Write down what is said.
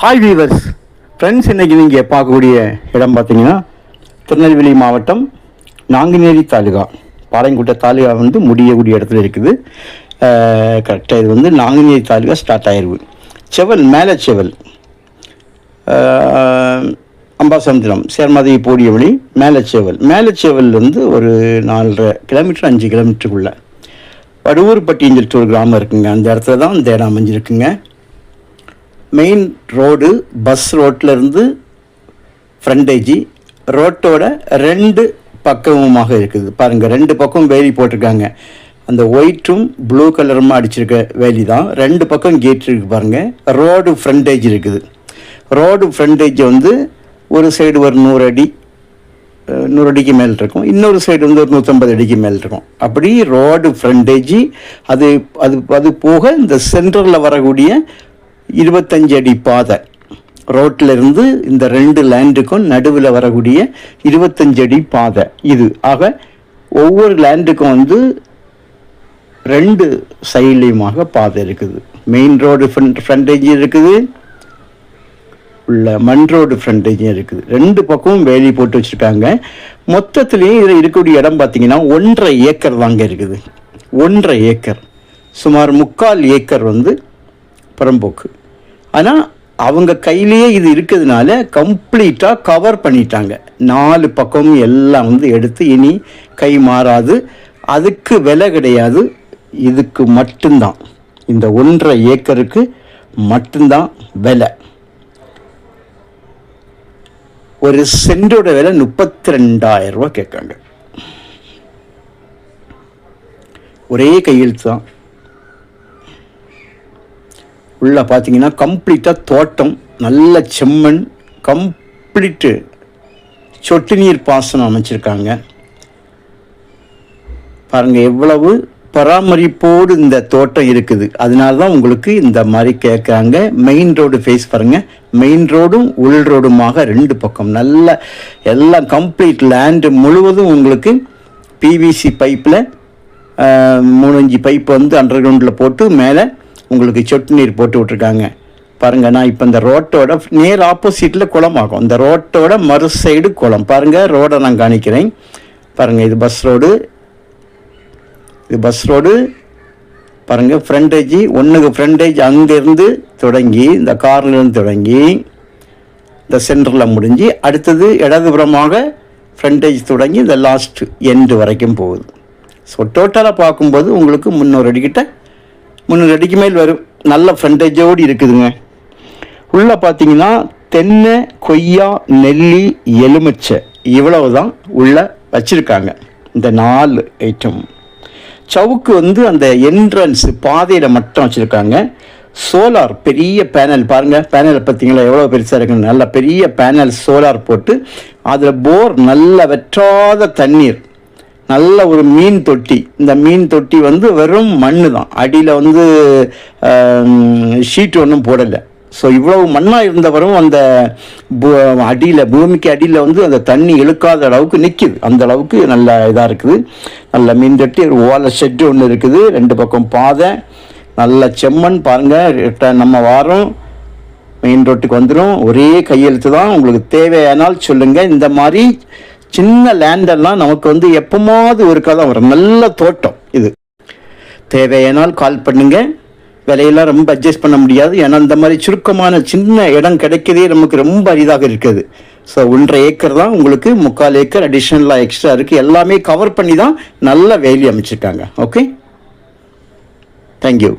Hi viewers friends இன்றைக்கி நீங்கள் பார்க்கக்கூடிய இடம் பார்த்தீங்கன்னா திருநெல்வேலி மாவட்டம் நாங்குநேரி தாலுகா. பாளையங்குட்டை தாலுகா வந்து முடியக்கூடிய இடத்துல இருக்குது. கரெக்டாக இது வந்து நாங்குநேரி தாலுகா ஸ்டார்ட் ஆயிருக்கு செவல் மேலே செவல். அம்பாசமுத்திரம் சேர்மதி போடிய வழி மேலச்சேவல் மேலச்சேவல் வந்து ஒரு நாலரை கிலோமீட்டர் அஞ்சு கிலோமீட்டருக்குள்ளே. வடுவூர்பட்டின்னு சொல்லிட்டு ஒரு கிராமம் இருக்குங்க. அந்த இடத்துல தான் இந்த இடம் அமைஞ்சிருக்குங்க மெயின் ரோடு பஸ் ரோட்ல இருந்து ஃப்ரண்டேஜி ரோட்டோட ரெண்டு பக்கமுமாக இருக்குது. பாருங்கள் ரெண்டு பக்கம் வேலி போட்டிருக்காங்க. அந்த ஒயிட்டும் ப்ளூ கலருமா அடிச்சிருக்க வேலி தான். ரெண்டு பக்கம் கேட் இருக்குது பாருங்கள் ரோடு ஃப்ரண்டேஜ் இருக்குது. ரோடு ஃப்ரண்டேஜ் வந்து ஒரு சைடு ஒரு நூறு அடி நூறு அடிக்கு மேல் இருக்கும். இன்னொரு சைடு வந்து ஒரு நூற்றம்பது அடிக்கு மேல் இருக்கும். அப்படி ரோடு ஃப்ரண்டேஜி அது அது அது போக இந்த சென்டரில் வரக்கூடிய இருபத்தஞ்சு அடி பாதை. ரோட்டிலிருந்து இருந்து இந்த ரெண்டு லேண்டுக்கும் நடுவில் வரக்கூடிய இருபத்தஞ்சு அடி பாதை. இது. ஆக ஒவ்வொரு லேண்டுக்கும் வந்து ரெண்டு சைட்லேயுமாக பாதை இருக்குது. மெயின் ரோடு ஃப்ரண்ட் ஃப்ரண்டேஜ் இருக்குது. உள்ள மண் ரோடு ஃப்ரண்டேஜும் இருக்குது. ரெண்டு பக்கமும் வேலி போட்டு வச்சுருக்காங்க. மொத்தத்துலேயும் இதில் இருக்கக்கூடிய இடம் பார்த்திங்கன்னா ஒன்றரை ஏக்கர் தாங்க இருக்குது. ஒன்றரை ஏக்கர். சுமார் முக்கால் ஏக்கர் வந்து புறம்போக்கு. ஆனால் அவங்க கையிலேயே இது இருக்கிறதுனால கம்ப்ளீட்டாக கவர் பண்ணிட்டாங்க. நாலு பக்கமும் எல்லாம் வந்து எடுத்து இனி கை மாறாது. அதுக்கு விலை கிடையாது. இதுக்கு மட்டும்தான். இந்த ஒன்றரை ஏக்கருக்கு மட்டும்தான் விலை. ஒரு சென்டோட விலை முப்பத்தி ரெண்டாயிரம் ரூபா கேட்காங்க ஒரே கையெழுத்து தான். உள்ளே பார்த்தீங்கன்னா கம்ப்ளீட்டாக தோட்டம் நல்ல செம்மண் கம்ப்ளீட்டு சொட்டு நீர் பாசனம் அமைச்சிருக்காங்க. பாருங்கள் எவ்வளவு பராமரிப்போடு இந்த தோட்டம் இருக்குது. அதனால தான் உங்களுக்கு இந்த மாதிரி கேட்குறாங்க மெயின் ரோடு ஃபேஸ் பாருங்கள் மெயின் ரோடும் உள் ரோடுமாக ரெண்டு பக்கம். நல்ல எல்லாம் கம்ப்ளீட் லேண்டு முழுவதும் உங்களுக்கு பிவிசி பைப்பில் மூணு அஞ்சு பைப் வந்து அண்டர் கிரவுண்டில் போட்டு மேலே உங்களுக்கு சொட்டு நீர் போட்டு விட்ருக்காங்க பாருங்கள் நான் இப்போ இந்த ரோட்டோட நேர் ஆப்போசிட்டில் குளமாகும். இந்த ரோட்டோட மறு சைடு குளம். பாருங்கள் ரோடை நான் காணிக்கிறேன். பாருங்கள் இது பஸ் ரோடு இது பஸ் ரோடு பாருங்க ஃப்ரண்டேஜ் ஒன்றுக்கு ஃப்ரண்டேஜ் அங்கேருந்து தொடங்கி இந்த கார்லேருந்து தொடங்கி இந்த சென்டரில் முடிஞ்சு அடுத்தது இடதுபுறமாக ஃப்ரண்டேஜ் தொடங்கி இந்த லாஸ்ட் எண்டு வரைக்கும் போகுது. ஸோ டோட்டலாக பார்க்கும்போது உங்களுக்கு முந்நூறு அடிக்கிட்ட முந்நூறு அடிக்கு மேல் வரும். நல்ல ஃப்ரண்டேஜோடு இருக்குதுங்க. உள்ளே பார்த்தீங்கன்னா தென்னை கொய்யா நெல்லி எலுமிச்சை இவ்வளவு தான் உள்ளே வச்சுருக்காங்க. இந்த நாலு ஐட்டம் சவுக்கு வந்து அந்த என்ட்ரன்ஸ் பாதையில் மட்டும் வச்சுருக்காங்க. சோலார் பெரிய பேனல் பாருங்கள் பேனல் பார்த்தீங்களா எவ்வளோ பெருசாக இருக்குன்னு. நல்ல பெரிய பேனல் சோலார் போட்டு அதில் போர் நல்ல வெற்றாத தண்ணீர் நல்ல ஒரு மீன் தொட்டி. இந்த மீன் தொட்டி வந்து வெறும் மண் தான் அடியில் வந்து ஷீட் ஒன்றும் போடலை. ஸோ இவ்வளவு மண்ணாக இருந்தவரும் அந்த அடியில் பூமிக்கு அடியில் வந்து அந்த தண்ணி இழுக்காத அளவுக்கு நிற்கிது அந்த அளவுக்கு நல்ல இதாக இருக்குது. நல்ல மீன் தொட்டி ஒரு ஓலை ஷெட்டு ஒன்று இருக்குது. ரெண்டு பக்கம் பாதை. நல்ல செம்மண் பாருங்கள் நம்ம வாரம் மெயின் ரோட்டுக்கு வந்துடும் ஒரே கையெழுத்து தான். உங்களுக்கு தேவையானால் சொல்லுங்கள் இந்த மாதிரி சின்ன லேண்டெல்லாம் நமக்கு வந்து எப்போமாவது ஒரு தான் வரும். நல்ல தோட்டம் இது. தேவையானால் கால் பண்ணுங்கள் விலையெல்லாம் ரொம்ப அட்ஜஸ்ட் பண்ண முடியாது. ஏன்னா இந்த மாதிரி சுருக்கமான சின்ன இடம் கிடைக்கிறதே நமக்கு ரொம்ப அரிதாக இருக்குது ஸோ ஒன்றரை ஏக்கர் தான் உங்களுக்கு முக்கால் ஏக்கர் அடிஷ்னலாக எக்ஸ்ட்ரா இருக்குது எல்லாமே கவர் பண்ணி தான் நல்ல வேலி அமைச்சிருக்காங்க. Okay thank you